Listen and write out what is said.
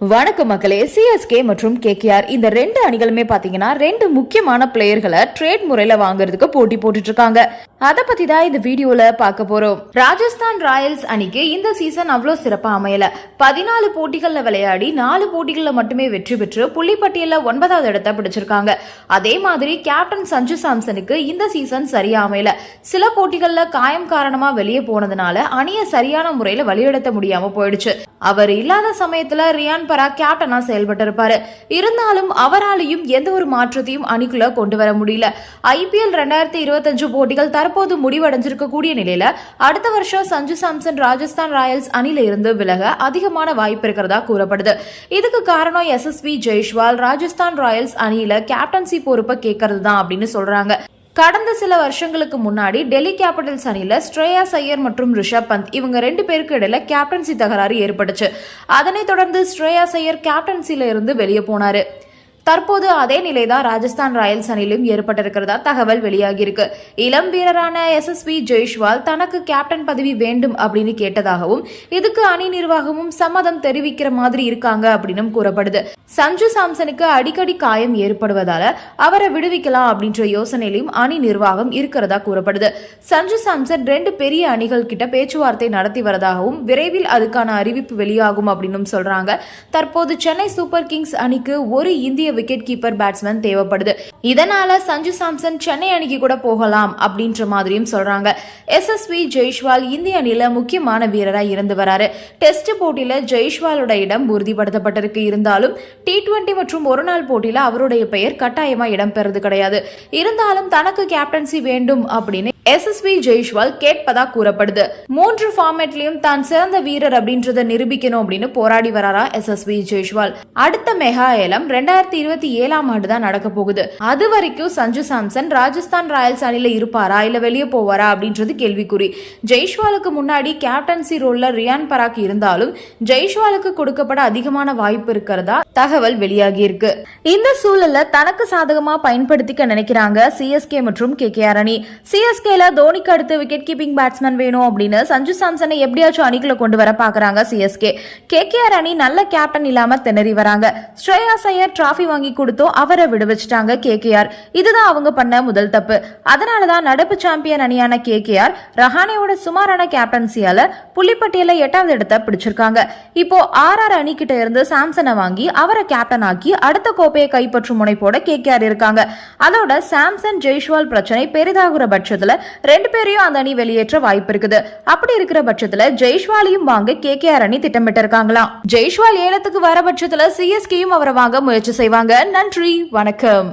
வணக்கம் மக்களே சிஎஸ்கே மற்றும் கேகேஆர் இந்த ரெண்டு அணிகளுமே பாத்தீங்கன்னா ரெண்டு முக்கியமான பிளேயர்களை ட்ரேட் முறையில வாங்குறதுக்கு போட்டி போட்டுட்டு இருக்காங்க அதை பத்தி தான் இந்த வீடியோல பார்க்க போறோம். ராஜஸ்தான் ராயல்ஸ் அணிக்கு இந்த சீசன் அவ்வளோ சிறப்பா அமையல. பதினாலு போட்டிகள்ல விளையாடி நாலு போட்டிகள்ல மட்டுமே வெற்றி பெற்று புள்ளிப்பட்டியல ஒன்பதாவது இடத்தை பிடிச்சிருக்காங்க. அதே மாதிரி கேப்டன் சஞ்சு சாம்சனுக்கு இந்த சீசன் சரியா அமையல. சில போட்டிகள்ல காயம் காரணமா வெளியே போனதுனால அணியை சரியான முறையில வழிநடத்த முடியாம போயிடுச்சு. அவர் இல்லாத சமயத்துல ரியான் பராக் கேப்டனா செயல்பட்டு இருப்பாரு இருந்தாலும் அவராலையும் எந்த ஒரு மாற்றத்தையும் அணிக்குள்ள கொண்டு வர முடியல. ஐபிஎல் ரெண்டாயிரத்தி இருபத்தஞ்சு போட்டிகள் தற்போது முடிவடைஞ்சிருக்கக்கூடிய நிலையில அடுத்த வருஷம் சஞ்சு சாம்சன் ராஜஸ்தான் ராயல்ஸ் அணில இருந்து விலக அதிகமான வாய்ப்பு இருக்கிறதா கூறப்படுது. இதுக்கு காரணம் எஸ்எஸ்வி ஜெய்ஷ்வால் ராஜஸ்தான் ராயல்ஸ் அணியில கேப்டன்சி பொறுப்பை கேட்கறது தான் அப்படின்னு சொல்றாங்க. கடந்த சில வருஷங்களுக்கு முன்னாடி டெல்லி கேபிட்டல்ஸ் அணியில் ஸ்ரேயா ஐயர் மற்றும் ரிஷப் பந்த் இவங்க ரெண்டு பேருக்கு இடையில கேப்டன்சி தகராறு ஏற்பட்டுச்சு. அதனைத் தொடர்ந்து ஸ்ரேயா ஐயர் கேப்டன்சியில இருந்து வெளியே போனாரு. தற்போது அதே நிலைதான் ராஜஸ்தான் ராயல்ஸ் அணியிலும் ஏற்பட்டிருக்கிறதா தகவல் வெளியாகியிருக்கு. இளம் வீரரான எஸ்எஸ்வி ஜெய்ஷ்வால் தனக்கு கேப்டன் பதவி வேண்டும் அப்படின்னு கேட்டதாகவும் இதுக்கு அணி நிர்வாகமும் சம்மதம் தெரிவிக்கிற மாதிரி இருக்காங்க அப்படின்னும் கூறப்படுது. சஞ்சு சாம்சனுக்கு அடிக்கடி காயம் ஏற்படுவதால அவரை விடுவிக்கலாம் அப்படின்ற யோசனையிலும் அணி நிர்வாகம் இருக்கிறதா கூறப்படுது. சஞ்சு சாம்சன் ரெண்டு பெரிய அணிகள் கிட்ட பேச்சுவார்த்தை நடத்தி வரதாகவும் விரைவில் அதுக்கான அறிவிப்பு வெளியாகும் அப்படின்னும் சொல்றாங்க. தற்போது சென்னை சூப்பர் கிங்ஸ் அணிக்கு ஒரு இந்திய விக்கெட் கீப்பர் பேட்ஸ்மேன் தேவைப்படுது. இதனால சஞ்சு சாம்சன் சென்னை அணிக்கு கூட போகலாம் அப்படின்ற மாதிரியும் சொல்றாங்க. எஸ் எஸ் எஸ்எஸ்வி ஜெய்ஷ்வால் இந்திய அணியில முக்கியமான வீரரா இருந்து வராரு. டெஸ்ட் போட்டியில ஜெய்ஷ்வாலோட இடம் உறுதிப்படுத்தப்பட்டிருக்கு. இருந்தாலும் டி டுவெண்டி மற்றும் ஒருநாள் போட்டியில அவருடைய பெயர் கட்டாயமா இடம்பெறது கிடையாது. இருந்தாலும் தனக்கு கேப்டன்சி வேண்டும் அப்படின்னு எஸ்எஸ்பி ஜெய்ஷ்வால் கேட்பதா கூறப்படுது. மூன்று ஃபார்மேட்லயும் தான் சிறந்த வீரர் அப்படின்றத நிரூபிக்கணும் அப்படின்னு போராடி வராரா எஸ்எஸ்பி ஜெய்ஷ்வால் அடுத்த மெகா ஏலம் ரெண்டாயிரத்தி இருபத்தி ஏழாம் ஆண்டு தான் நடக்க போகுது. அது வரைக்கும் சஞ்சு சாம்சன் ராஜஸ்தான் ராயல்ஸ் அணில இருப்பாரா இல்ல வெளியே போவாரா அப்படின்றது கேள்விக்குறி. ஜெய்ஷ்வாலுக்கு முன்னாடி கேப்டன்சி ரோல்ல ரியான் பராக் இருந்தாலும் ஜெய்ஷ்வாலுக்கு கொடுக்கப்பட அதிகமான வாய்ப்பு இருக்கிறதா தகவல் வெளியாகி இருக்கு இந்த சூழல்ல தனக்கு சாதகமா பயன்படுத்திக்க நினைக்கிறாங்க சிஎஸ்கே மற்றும் கேகேஆர் அணி சிஎஸ்கேல தோனிக்கு அடுத்து விக்கெட் கீப்பிங் பேட்ஸ்மேன் வேணும் அப்படின்னு சஞ்சு சாம்சனை எப்படியாச்சும் அணிக்குள்ள கொண்டு வர பாக்குறாங்க சிஎஸ்கே கேகேஆர் அணி நல்ல கேப்டன் இல்லாம திணறி வராங்க. ஸ்ரேயா சையர் டிராஃபி வாங்கி கொடுத்தோம் அவரை விடுவிச்சிட்டாங்க கேகேஆர் இதுதான் அவங்க பண்ண முதல் தப்பு. அதனாலதான் நடப்பு சாம்பியன் அணியான கேகேஆர் ரஹானேவோட சுமாரான கேப்டன்சியால புள்ளிப்பட்டியல எட்டாவது இடத்தை பிடிச்சிருக்காங்க. இப்போ ஆர் ஆர் அணி கிட்ட இருந்து சாம்சனை வாங்கி அவரை கேப்டன் ஆக்கி அடுத்த கோப்பையை கைப்பற்றும் முனைப்போட கேகேஆர் இருக்காங்க. அதோட சாம்சன் ஜெய்ஷ்வால் பிரச்சனை பெரிதாகிற பட்சத்துல ரெண்டு பேரையும் அந்த அணி வெளியேற்ற வாய்ப்பு இருக்குது. அப்படி இருக்கிற பட்சத்துல ஜெய்ஷ்வாலையும் வாங்க கேகேஆர் அணி திட்டமிட்டு இருக்காங்களாம் ஜெய்ஷ்வால் ஏலத்துக்கு வர பட்சத்துல சிஎஸ்கேயும் அவரை வாங்க முயற்சி செய்வாங்க. நன்றி வணக்கம்.